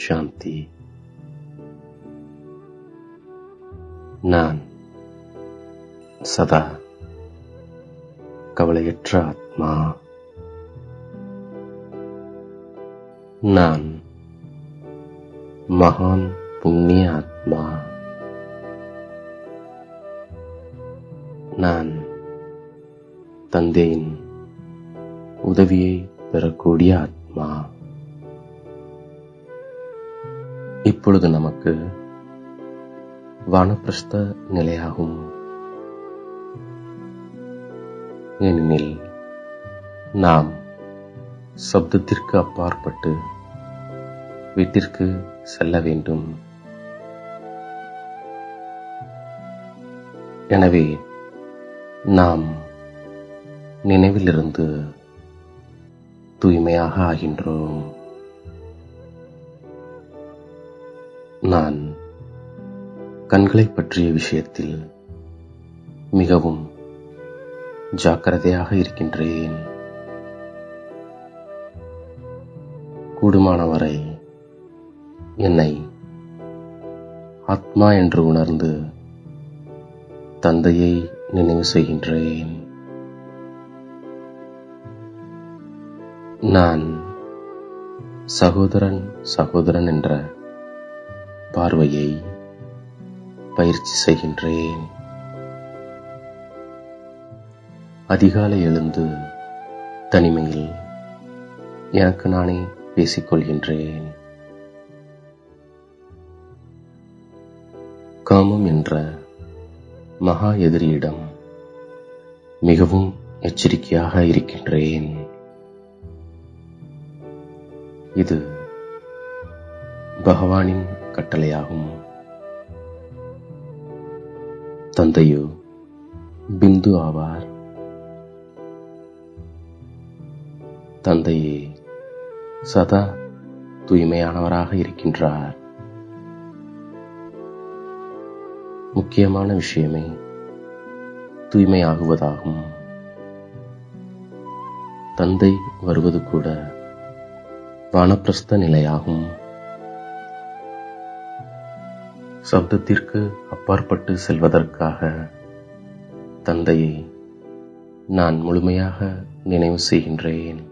சாந்தி நான் சதா கவலையற்ற ஆத்மா நான் மகான் புண்ணிய ஆத்மா நான் தந்தையின் உதவியை பெறக்கூடிய ஆத்மா இப்பொழுது நமக்கு வானப்பிரஸ்த நிலையாகும். ஏனெனில் நாம் சப்தத்திற்கு அப்பாற்பட்டு வீட்டிற்கு செல்ல வேண்டும். எனவே நாம் நினைவிலிருந்து தூய்மையாக ஆகின்றோம். நான் கண்களை பற்றிய விஷயத்தில் மிகவும் ஜாக்கிரதையாக இருக்கின்றேன். கூடுமானவரை என்னை ஆத்மா என்று உணர்ந்து தந்தையை நினைவு செய்கின்றேன். நான் சகோதரன் சகோதரன் என்ற பார்வையை பயிற்சி செய்கின்றேன். அதிகாலை எழுந்து தனிமையில் எனக்கு நானே பேசிக்கொள்கின்றேன் காமம் என்ற மகா எதிரியிடம் மிகவும் எச்சரிக்கையாக இருக்கின்றேன். இது பகவானின் கட்டளையாகும்? தந்தையோ பிந்து ஆவார். தந்தையே சதா தூய்மையானவராக இருக்கின்றார். முக்கியமான விஷயமே தூய்மையாகுவதாகும். தந்தை வருவது கூட வானப்பிரஸ்த நிலையாகும். சப்தத்திற்கு அப்பாற்பட்டு செல்வதற்காக தந்தையை நான் முழுமையாக நினைவு செய்கின்றேன்.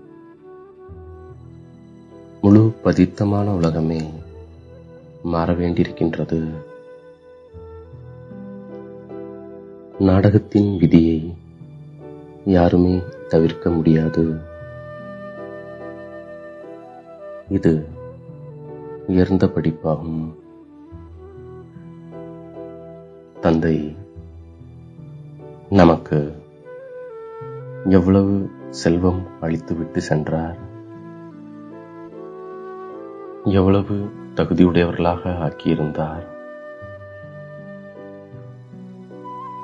முழு பதித்தமான உலகமே மாற வேண்டியிருக்கின்றது நாடகத்தின் விதியை யாருமே தவிர்க்க முடியாது. இது உயர்ந்த படிப்பாகும். தந்தை நமக்கு எவ்வளவு செல்வம் அளித்துவிட்டு சென்றார்? எவ்வளவு தகுதியுடையவர்களாக ஆக்கியிருந்தார்?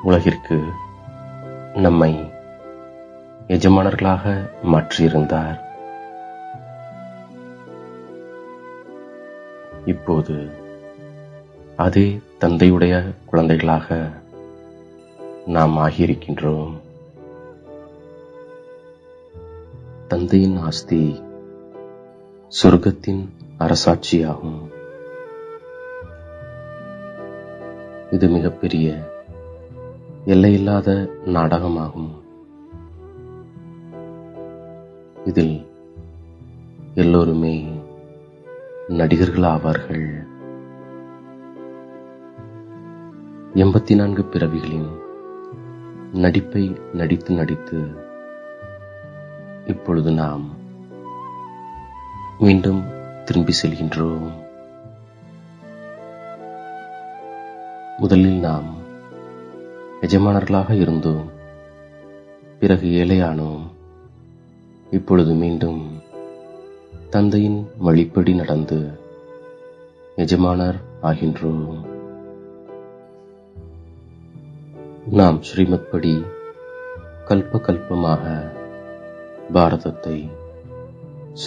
உலகிற்கு நம்மை எஜமானர்களாக மாற்றியிருந்தார். இப்போது அதே தந்தையுடைய குழந்தைகளாக நாம் ஆகியிருக்கின்றோம். தந்தையின் ஆஸ்தி சொர்க்கத்தின் அரசாட்சியாகும். இது மிகப்பெரிய எல்லையில்லாத நாடகமாகும். இதில் எல்லோருமே நடிகர்களாவார்கள். எண்பத்தி நான்கு பிறவிகளின் நடிப்பை நடித்து நடித்து இப்பொழுது நாம் மீண்டும் திரும்பி செல்கின்றோம். முதலில் நாம் எஜமானர்களாக இருந்தோம். பிறகு ஏழையானோம். இப்பொழுது மீண்டும் தந்தையின் வழிப்படி நடந்து எஜமானர் ஆகின்றோம். நாம் ஸ்ரீமத் படி கல்ப கல்பமாக பாரதத்தை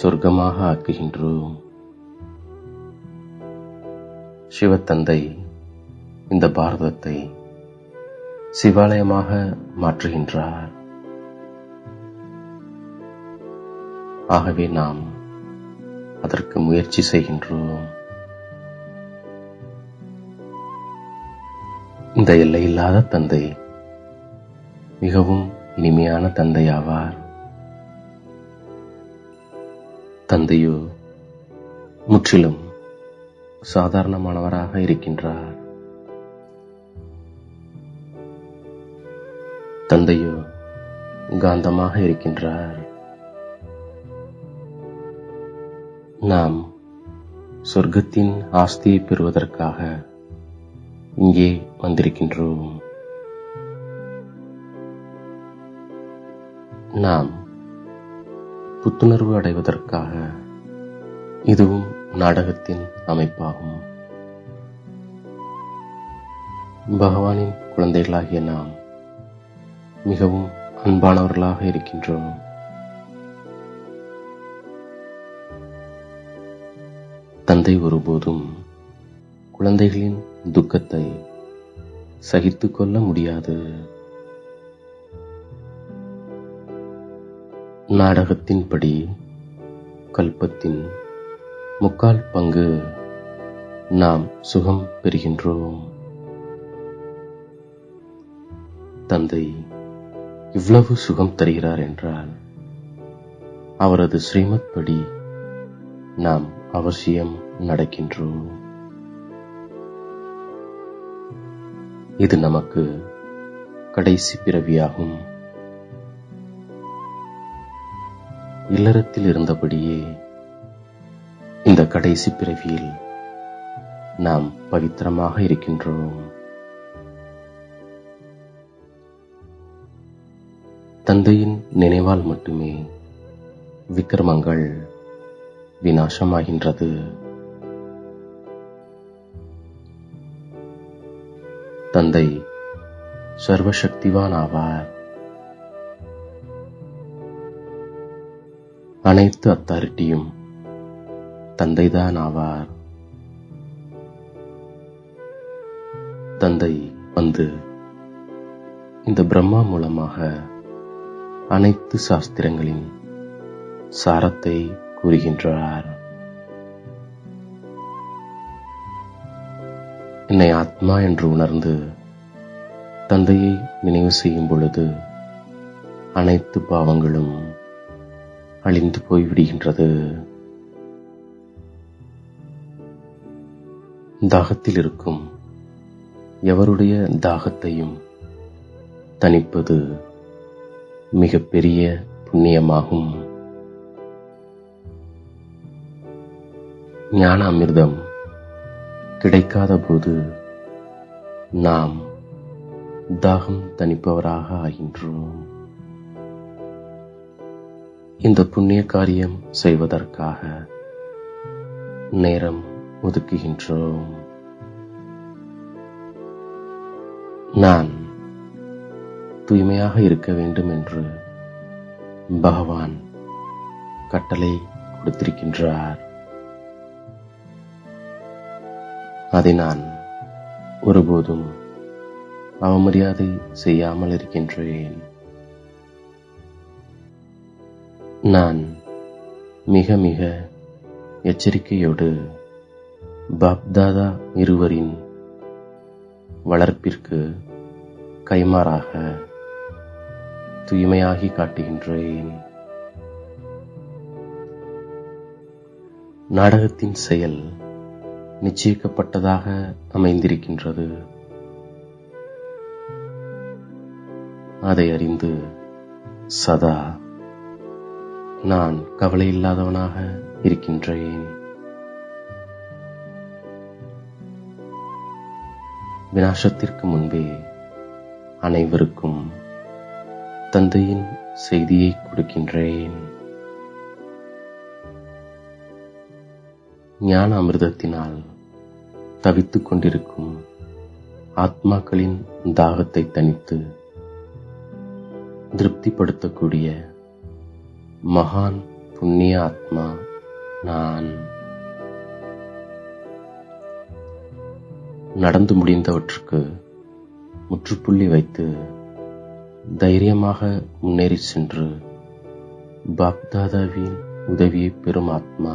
சொர்க்கமாக ஆக்குகின்றோம். சிவத்தந்தை இந்த பாரதத்தை சிவாலயமாக மாற்றுகின்றார். ஆகவே நாம் அதற்கு முயற்சி செய்கின்றோம். இந்த எல்லையில்லாத தந்தை மிகவும் இனிமையான தந்தையாவார். தந்தையோ முற்றிலும் சாதாரணமானவராக இருக்கின்றார். தந்தையோ காந்தமாக இருக்கின்றார். நாம் சொர்க்கத்தின் ஆஸ்தியை பெறுவதற்காக இங்கே வந்திருக்கின்றோம். நாம் புத்துணர்வு அடைவதற்காக இதுவும் நாடகத்தின் அமைப்பாகும். பகவானின் குழந்தைகளாகிய நாம் மிகவும் அன்பானவர்களாக இருக்கின்றோம். தந்தை ஒருபோதும் குழந்தைகளின் துக்கத்தை சகித்து கொள்ள முடியாது. நாடகத்தின்படி கல்பத்தின் முக்கால் பங்கு நாம் சுகம் பெறுகின்றோம். தந்தை இவ்வளவு சுகம் தருகிறார் என்றால் அவரது ஸ்ரீமத் படி நாம் அவசியம் நடக்கின்றோம். இது நமக்கு கடைசி பிறவியாகும். இல்லறத்தில் இருந்தபடியே இந்த கடைசி பிறவியில் நாம் பவித்திரமாக இருக்கின்றோம். தந்தையின் நினைவால் மட்டுமே விக்கிரமங்கள் வினாசமாகின்றது தந்தை சர்வசக்திவான் ஆவார். அனைத்து அத்தாரிட்டியும் தந்தைதான் ஆவார். தந்தை வந்து இந்த பிரம்மா மூலமாக அனைத்து சாஸ்திரங்களின் சாரத்தை கூறுகின்றார். என்னை ஆத்மா என்று உணர்ந்து தந்தையை நினைவு செய்யும் பொழுது அனைத்து பாவங்களும் அழிந்து போய்விடுகின்றது. தாகத்தில் இருக்கும் எவருடைய தாகத்தையும் தணிப்பது மிகப்பெரிய புண்ணியமாகும். ஞான அமிர்தம் கிடைக்காத போது நாம் தாகம் தணிப்பவராக ஆகின்றோம். இந்த புண்ணிய காரியம் செய்வதற்காக நேரம் ஒதுக்குகின்றோம். நான் தூய்மையாக இருக்க வேண்டும் என்று பகவான் கட்டளை கொடுத்திருக்கின்றார். அதை நான் ஒருபோதும் அவமரியாதை செய்யாமல் இருக்கின்றேன். நான் மிக மிக எச்சரிக்கையோடு பாப்தாதா இருவரின் வளர்ப்பிற்கு கைமாறாக தூய்மையாகி காட்டுகின்றேன். நாடகத்தின் செயல் நிச்சயிக்கப்பட்டதாக அமைந்திருக்கின்றது. அதை அறிந்து சதா நான் கவலையில்லாதவனாக இருக்கின்றேன். வினாசத்திற்கு முன்பே அனைவருக்கும் தந்தையின் செய்தியை கொடுக்கின்றேன். ஞான அமிர்தத்தினால் தவித்துக் கொண்டிருக்கும் ஆத்மாக்களின் தாகத்தை தனித்து திருப்திப்படுத்தக்கூடிய மகான் புண்ணிய ஆத்மா நான். நடந்து முடிந்தவற்றுக்கு முற்றுப்புள்ளி வைத்து தைரியமாக முன்னேறி சென்று பாப்தாதாவின் உதவியை பெறும் ஆத்மா